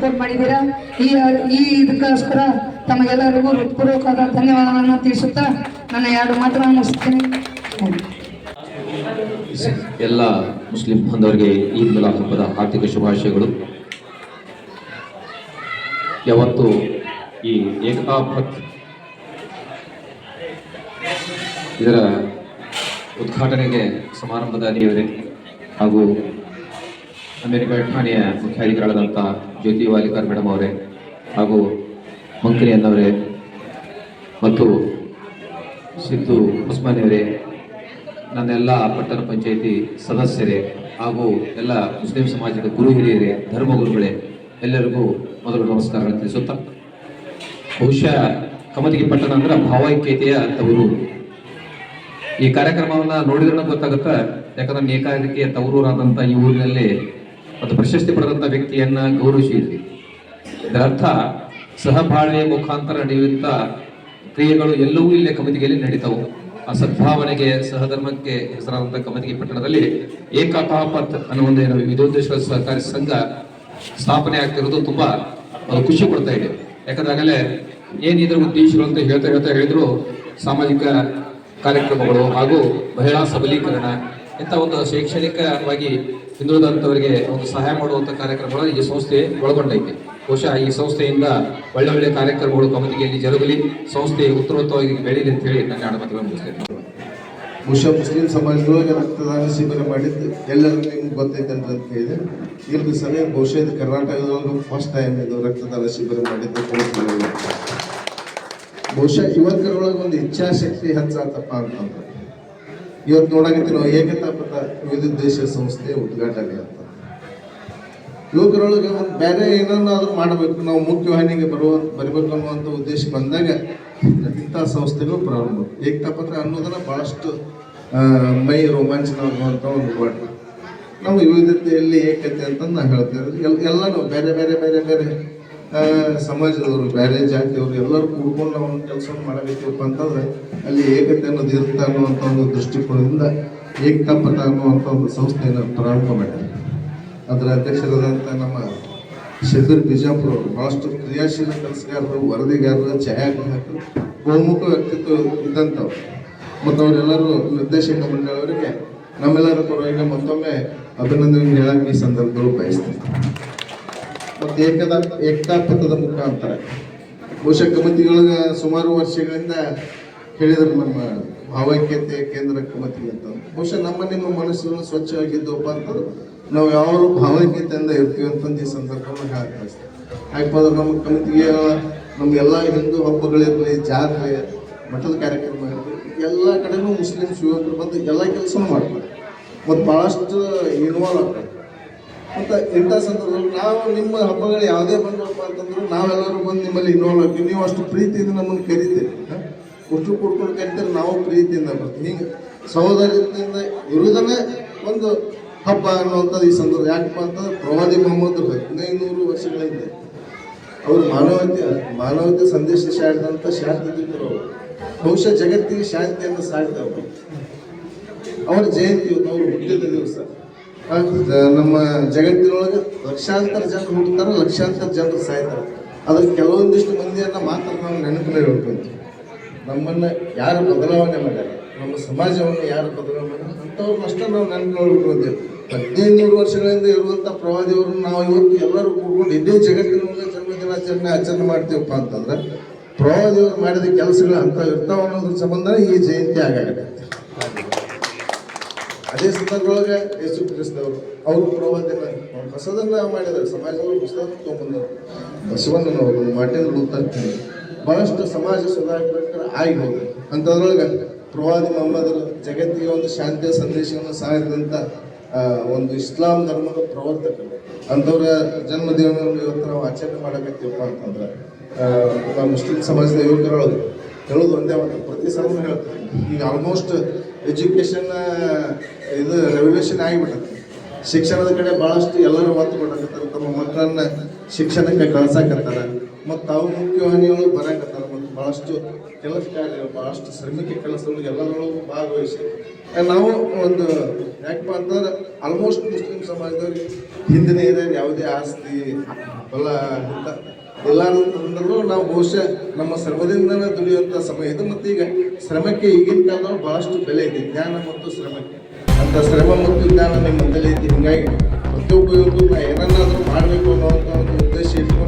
Support ಮಾಡಿದ್ದೀರಾ? ಈ ಈ ಇದಕ್ಕೋಸ್ಕರ ತಮಗೆಲ್ಲರಿಗೂ ಹೃತ್ಪೂರ್ವಕವಾದ ಧನ್ಯವಾದಗಳನ್ನು ತಿಳಿಸುತ್ತಾ ನನ್ನ ಎರಡು ಮಾತ್ರ ಮುಗಿಸ್ತೀನಿ. ಎಲ್ಲ ಮುಸ್ಲಿಂ ಬಾಂಧವರಿಗೆ ಈದ್ ಮಿಲಾದ್ ಹಬ್ಬದ ಆರ್ಥಿಕ ಶುಭಾಶಯಗಳು. ಯಾವತ್ತು ಈ ಏಕತಾ ಪಥ್ ಇದರ ಉದ್ಘಾಟನೆಗೆ ಸಮಾರಂಭದ ನೀವೇ ಹಾಗೂ ಅಮೆರಿಕ ಠಾಣೆಯ ಮುಖ್ಯಾಧಿಕಾರಿಗಳಾದಂಥ ಜ್ಯೋತಿ ವಾಲಿಕರ್ ಮೇಡಮ್ ಅವರೇ ಹಾಗೂ ಮಂಕರಿ ಅನ್ನವರೇ ಮತ್ತು ಸಿದ್ದು ಉಸ್ಮಾನಿಯವರೇ ನನ್ನೆಲ್ಲ ಪಟ್ಟಣ ಪಂಚಾಯಿತಿ ಸದಸ್ಯರೇ ಹಾಗೂ ಎಲ್ಲ ಮುಸ್ಲಿಂ ಸಮಾಜದ ಗುರು ಹಿರಿಯರೇ ಧರ್ಮಗುರುಗಳೇ ಎಲ್ಲರಿಗೂ ಮೊದಲು ನಮಸ್ಕಾರಗಳನ್ನು ತಿಳಿಸುತ್ತಾ. ಬಹುಶಃ ಕಮತಿಗೆ ಪಟ್ಟಣ ಅಂದ್ರೆ ಭಾವೈಕ್ಯತೆಯ ತವರು ಈ ಕಾರ್ಯಕ್ರಮವನ್ನ ನೋಡಿದ್ರೆ ಗೊತ್ತಾಗುತ್ತೆ? ಯಾಕಂದ್ರೆ ಏಕಾಧಿಕೆಯ ತವರೂರಾದಂಥ ಈ ಊರಿನಲ್ಲಿ ಒಂದು ಪ್ರಶಸ್ತಿ ಪಡೆದಂಥ ವ್ಯಕ್ತಿಯನ್ನ ಗೌರವಿಸಿದ್ವಿ. ಇದರ್ಥ ಸಹಬಾಳ್ವೆಯ ಮುಖಾಂತರ ನಡೆಯುವಂತ ಕ್ರಿಯೆಗಳು ಎಲ್ಲವೂ ಇಲ್ಲೇ ಕಮಿತಿಗೆಯಲ್ಲಿ ನಡೀತಾವು. ಆ ಸದ್ಭಾವನೆಗೆ, ಸಹಧರ್ಮಕ್ಕೆ ಹೆಸರಾದಂಥ ಕಮಿತಿಗೆ ಪಟ್ಟಣದಲ್ಲಿ ಏಕತಾಪತ್ ಅನ್ನೋ ಒಂದು ಏನು ವಿಧೋದ್ದೇಶ್ವರ ಸಹಕಾರಿ ಸಂಘ ಸ್ಥಾಪನೆ ಆಗ್ತಿರೋದು ತುಂಬಾ ಖುಷಿ ಕೊಡ್ತಾ ಇದೆ. ಯಾಕಂದ್ರೆ ಆಗಲೇ ಏನಿದ್ರ ಉದ್ದೇಶಗಳು ಅಂತ ಹೇಳ್ತಾ ಹೇಳ್ತಾ ಹೇಳಿದ್ರು ಸಾಮಾಜಿಕ ಕಾರ್ಯಕ್ರಮಗಳು ಹಾಗೂ ಮಹಿಳಾ ಸಬಲೀಕರಣ ಇಂಥ ಒಂದು ಶೈಕ್ಷಣಿಕವಾಗಿ ಹಿಂದುಳಿದಂಥವರಿಗೆ ಒಂದು ಸಹಾಯ ಮಾಡುವಂಥ ಕಾರ್ಯಕ್ರಮಗಳು ಈ ಸಂಸ್ಥೆ ಒಳಗೊಂಡೈತೆ. ಬಹುಶಃ ಈ ಸಂಸ್ಥೆಯಿಂದ ಒಳ್ಳೆ ಒಳ್ಳೆ ಕಾರ್ಯಕ್ರಮಗಳು ಕಮಿಟಿಯಲ್ಲಿ ಜರುಗಲಿ ಸಂಸ್ಥೆ ಉತ್ತರೋತ್ತರವಾಗಿ ಬೆಳೀಲಿ ಅಂತ ಹೇಳಿ ನನ್ನ ಮಾತುಗಳನ್ನು ಮುಗಿಸ್ತೇನೆ. ಬಹುಶಃ ಮುಸ್ಲಿಂ ಸಮಾಜದೊಳಗೆ ರಕ್ತದಾನ ಶಿಬಿರ ಮಾಡಿದ್ದು ಎಲ್ಲರಿಗೂ ನಿಮ್ಗೆ ಗೊತ್ತೈತೆ ಅಂತ ಹೇಳಿದೆ. ಇಲ್ಲಿ ಸಮಯ ಬಹುಶಃ ಇದು ಕರ್ನಾಟಕದೊಳಗೆ ಫಸ್ಟ್ ಟೈಮ್ ಇದು ರಕ್ತದಾನ ಶಿಬಿರ ಮಾಡಿದ್ದು. ಬಹುಶಃ ಯುವಕರೊಳಗೆ ಒಂದು ಇಚ್ಛಾಶಕ್ತಿ ಹೆಚ್ಚಾತಪ್ಪ ಅಂತಂದ್ರೆ. ಇವತ್ತು ನೋಡಕತ್ತೀವಿ ನಾವು ಏಕತಾಪದ ವಿವಿಧ ದೇಶ ಸಂಸ್ಥೆ ಉದ್ಘಾಟನೆ ಅಂತ. ಯುವಕರೊಳಗೆ ಒಂದು ಬೇರೆ ಏನನ್ನಾದ್ರೂ ಮಾಡಬೇಕು ನಾವು ಮುಖ್ಯವಾಹಿನಿಗೆ ಬರುವ ಬರಬೇಕು ಅನ್ನುವಂಥ ಉದ್ದೇಶ ಬಂದಾಗ ಇಂಥ ಸಂಸ್ಥೆಗಳು ಪ್ರಾರಂಭ ಏಕತಾಪತ್ರ ಅನ್ನೋದನ್ನ ಬಹಳಷ್ಟು ಆ, ಮೈ ರೋಮಾಂಚನವಾಗುವಂಥ ಒಂದು ವರ್ಡ್ ನಾವು ವಿವಿಧತೆಯಲ್ಲಿ ಏಕತೆ ಅಂತ ನಾ ಹೇಳ್ತೇವೆ ಎಲ್ಲ ಎಲ್ಲನೂ ಬೇರೆ ಬೇರೆ ಬೇರೆ ಬೇರೆ ಸಮಾಜದವರು, ಬೇರೆ ಜಾತಿಯವರು ಎಲ್ಲರೂ ಕೂಡ್ಕೊಂಡು ನಾವು ಒಂದು ಕೆಲಸ ಮಾಡಬೇಕಪ್ಪ ಅಂತಂದ್ರೆ ಅಲ್ಲಿ ಏಕತೆ ಅನ್ನೋದು ಇರುತ್ತೆ ಅನ್ನುವಂಥ ಒಂದು ದೃಷ್ಟಿಕೋನದಿಂದ ಏಕತಾ ಪಥ ಅನ್ನುವಂಥ ಒಂದು ಸಂಸ್ಥೆಯನ್ನು ಪ್ರಾರಂಭ ಮಾಡಿದ್ದಾರೆ ಅದರ ಅಧ್ಯಕ್ಷರಾದಂಥ ನಮ್ಮ ಶಬೀರ್ ಬಿಜಾಪುರ ಅವರು ಬಹಳಷ್ಟು ಕ್ರಿಯಾಶೀಲ ಕೆಲಸಗಾರರು, ವರದಿಗಾರರು, ಛಾಯಾಗ್ರಾಹಕರು, ಬಹುಮುಖ ವ್ಯಕ್ತಿತ್ವ ಇದ್ದಂಥವ್ರು. ಮತ್ತು ಅವರೆಲ್ಲರೂ ನಿರ್ದೇಶಕ ಮಂಡಳಿಯವರಿಗೆ ನಮ್ಮೆಲ್ಲರ ಪರವಾಗಿ ಮತ್ತೊಮ್ಮೆ ಅಭಿನಂದನೆ ಹೇಳಕ್ಕೆ ಈ ಸಂದರ್ಭದಲ್ಲೂ ಬಯಸ್ತೀನಿ. ಮತ್ತು ಏಕದ ಏಕತಾಪಥದ ಮುಖಾಂತರ. ಬಹುಶಃ ಕಮಿಟಿಯೊಳಗೆ ಸುಮಾರು ವರ್ಷಗಳಿಂದ ಹೇಳಿದ್ರು ನಮ್ಮ ಭಾವೈಕ್ಯತೆ ಕೇಂದ್ರ ಕಮಿತಿ ಅಂತ. ಬಹುಶಃ ನಮ್ಮ ನಿಮ್ಮ ಮನಸ್ಸುಗಳು ಸ್ವಚ್ಛವಾಗಿದ್ದವಪ್ಪ ಅಂತಂದ್ರೆ ನಾವು ಯಾವ ಭಾವೈಕ್ಯತೆಯಿಂದ ಇರ್ತೀವಿ ಅಂತಂದು ಈ ಸಂದರ್ಭವನ್ನು ಹೇಳ್ತಾರೆ ಯಾಕಂದ್ರೆ ನಮ್ಮ ಕಮಿತಿಗೆ ನಮ್ಮ ಎಲ್ಲ ಹಿಂದೂ ಹಬ್ಬಗಳಿರಲಿ, ಜಾತ್ರೆ, ಮಠದ ಕಾರ್ಯಕ್ರಮ ಇರಲಿ ಎಲ್ಲ ಕಡೆನೂ ಮುಸ್ಲಿಮ್ಸ್, ಯುವಕರು ಬಂದು ಎಲ್ಲ ಕೆಲಸನೂ ಮಾಡ್ತಾರೆ. ಮತ್ತು ಭಾಳಷ್ಟು ಇನ್ವಾಲ್ವ್ ಆಗ್ತಾರೆ. ಅಂತ ಇಂಥ ಸಂದರ್ಭದಲ್ಲಿ ನಾವು ನಿಮ್ಮ ಹಬ್ಬಗಳು ಯಾವುದೇ ಬಂದವಪ್ಪ ಅಂತಂದ್ರೆ ನಾವೆಲ್ಲರೂ ಬಂದು ನಿಮ್ಮಲ್ಲಿ ಇನ್ವಾಲ್ವ್ ಆಗ್ತೀವಿ. ನೀವು ಅಷ್ಟು ಪ್ರೀತಿಯಿಂದ ನಮ್ಮನ್ನು ಕರಿತೀರಿ. ಅಷ್ಟು ಕೂಡ್ಕೊಂಡು ಕರಿತೀರಿ, ನಾವು ಪ್ರೀತಿಯಿಂದ ಬರ್ತೀವಿ. ಹಿಂಗೆ ಸಹೋದರದಿಂದ ಇರುವುದನ್ನೇ ಒಂದು ಹಬ್ಬ ಅನ್ನುವಂಥದ್ದು ಈ ಸಂದರ್ಭ. ಯಾಕಪ್ಪ ಅಂತಂದ್ರೆ ಪ್ರವಾದಿ ಮೊಹಮ್ಮದ್ ಹದಿನೈದು ವರ್ಷಗಳ ಹಿಂದೆ ಅವರು ಮಾನವತೆ ಮಾನವತೆ ಸಂದೇಶ ಸಾಡಿದಂಥ ಶಾಂತಿ ಅವರು. ಬಹುಶಃ ಜಗತ್ತಿಗೆ ಶಾಂತಿಯನ್ನು ಸಾರಿದವರು. ಅವರ ಜಯಂತಿ ಅವರು ಹುಟ್ಟಿದ ದಿವಸ. ನಮ್ಮ ಜಗತ್ತಿನೊಳಗೆ ಲಕ್ಷಾಂತರ ಜನರು ಹುಟ್ಟುತ್ತಾರೆ ಲಕ್ಷಾಂತರ ಜನರು ಸಾಯ್ತಾರೆ. ಅದ್ರ ಕೆಲವೊಂದಿಷ್ಟು ಮಂದಿಯನ್ನ ಮಾತ್ರ ನಾವು ನೆನಪಿನಲ್ಲಿ ಇಟ್ಕೊಂತೀವಿ ನಮ್ಮನ್ನ ಯಾರು ಬದಲಾವಣೆ ಮಾಡ್ಯಾರ? ನಮ್ಮ ಸಮಾಜವನ್ನು ಯಾರು ಬದಲಾವಣೆ ಮಾಡ್ಯಾರ? ಅಂಥವ್ರನ್ನ ಅಷ್ಟೇ ನಾವು ನೆನಪಿನಲ್ಲಿ ಇಟ್ಕೊಂತೀವಿ ಹದಿನೈದು ವರ್ಷಗಳಿಂದ ಇರುವಂಥ ಪ್ರವಾದಿಯವ್ರನ್ನ ನಾವು ಇವತ್ತು ಎಲ್ಲರೂ ಕೂಡ್ಕೊಂಡು ಇದೇ ಜಗತ್ತಿನೊಳಗೆ ಜನ್ಮದಿನಾಚರಣೆ ಆಚರಣೆ ಮಾಡ್ತೀವಪ್ಪ ಅಂತಂದ್ರೆ ಪ್ರವಾದಿಯವರು ಮಾಡಿದ ಕೆಲಸಗಳು ಅಂತ ಇರ್ತಾವ ಅನ್ನೋದ್ರ ಸಂಬಂಧ ಈ ಜಯಂತಿ ಆಗಾಗತ್ತೆ ಅದೇ ಸಂದರ್ಭದೊಳಗೆ ಯೇಸು ಕ್ರಿಸ್ತವರು, ಅವರು ಪ್ರವಾದಿನ ಹೊಸದನ್ನ ಮಾಡಿದ್ದಾರೆ. ಸಮಾಜದವರು ಹೊಸದನ್ನ ತೊಗೊಂಬಂದರು ಮಾರ್ಟಿನ್ ಲೂಥರ್ ಕಿಂಗ್. ಬಹಳಷ್ಟು ಸಮಾಜ ಸುಧಾರಕರ ಆಗಿ ಹೋದ್ರು ಅಂಥದ್ರೊಳಗೆ ಪ್ರವಾದಿ ಮೊಹಮ್ಮದರು ಜಗತ್ತಿಗೆ ಒಂದು ಶಾಂತಿಯ ಸಂದೇಶವನ್ನು ಸಾರಿದಂಥ ಒಂದು ಇಸ್ಲಾಂ ಧರ್ಮದ ಪ್ರವರ್ತಕರು. ಅಂಥವ್ರ ಜನ್ಮದಿನವನ್ನು ಇವತ್ತು ನಾವು ಆಚರಣೆ ಮಾಡಕತ್ತೀವಪ್ಪ ಅಂತಂದ್ರೆ ನಾವು ಮುಸ್ಲಿಂ ಸಮಾಜದ ಯುವಕರೊಳಗೆ ಹೇಳೋದು ಒಂದೇ ಒಂದು ಪ್ರತಿ ಸಲ ಹೇಳ್ತಾರೆ. ಈಗ ಆಲ್ಮೋಸ್ಟ್ ಎಜುಕೇಶನ್ ಇದು ರೆವಲ್ಯೂಷನ್ ಆಗಿಬಿಟ್ಟೈತಿ. ಶಿಕ್ಷಣದ ಕಡೆ ಭಾಳಷ್ಟು ಎಲ್ಲರೂ ಒತ್ತು ಕೊಡಕತ್ತಾರೆ ತಮ್ಮ ಮಕ್ಕಳನ್ನ ಶಿಕ್ಷಣಕ್ಕೆ ಕಳ್ಸಾಕತ್ತಾರ. ಮತ್ತು ತಾವು ಮುಖ್ಯವಾಹಿನಿಗಳು ಬರಕತ್ತಾರ. ಮತ್ತು ಭಾಳಷ್ಟು ಕೆಲಸ ಕಾರ್ಯ ಭಾಳಷ್ಟು ಶ್ರಮಿಕ ಕೆಲಸಗಳು ಎಲ್ಲರೊಳಗೂ ಭಾಗವಹಿಸಿ. ನಾವು ಒಂದು ಯಾಕಪ್ಪ ಅಂತಂದ್ರೆ ಆಲ್ಮೋಸ್ಟ್ ಮುಸ್ಲಿಂ ಸಮಾಜದವ್ರಿಗೆ ಹಿಂದಿನ ಹಿರಿಯರು ಯಾವುದೇ ಆಸ್ತಿ ಹೊಲ ಎಲ್ಲರೂ ತಂದರೂ ನಾವು ಬಹುಶಃ ನಮ್ಮ ಶ್ರಮದಿಂದನೇ ದುಡಿಯುವಂಥ ಸಮಯ ಇದು. ಮತ್ತು ಈಗ ಶ್ರಮಕ್ಕೆ ಈಗಿನ ಕಾಲದಾಗ ಭಾಳಷ್ಟು ಬೆಲೆ ಇದೆ, ಜ್ಞಾನ ಮತ್ತು ಶ್ರಮಕ್ಕೆ. ಅಂತ ಶ್ರಮ ಮತ್ತು ಜ್ಞಾನ ನಿಮ್ಮ ಮುಂದೆ ಇದೆ. ಹೀಗಾಗಿ ಪ್ರತಿಯೊಬ್ಬರಿಗೂ ನಾ ಏನನ್ನಾದರೂ ಮಾಡಬೇಕು ಅನ್ನೋ ಒಂದು ಉದ್ದೇಶ ಇದೆ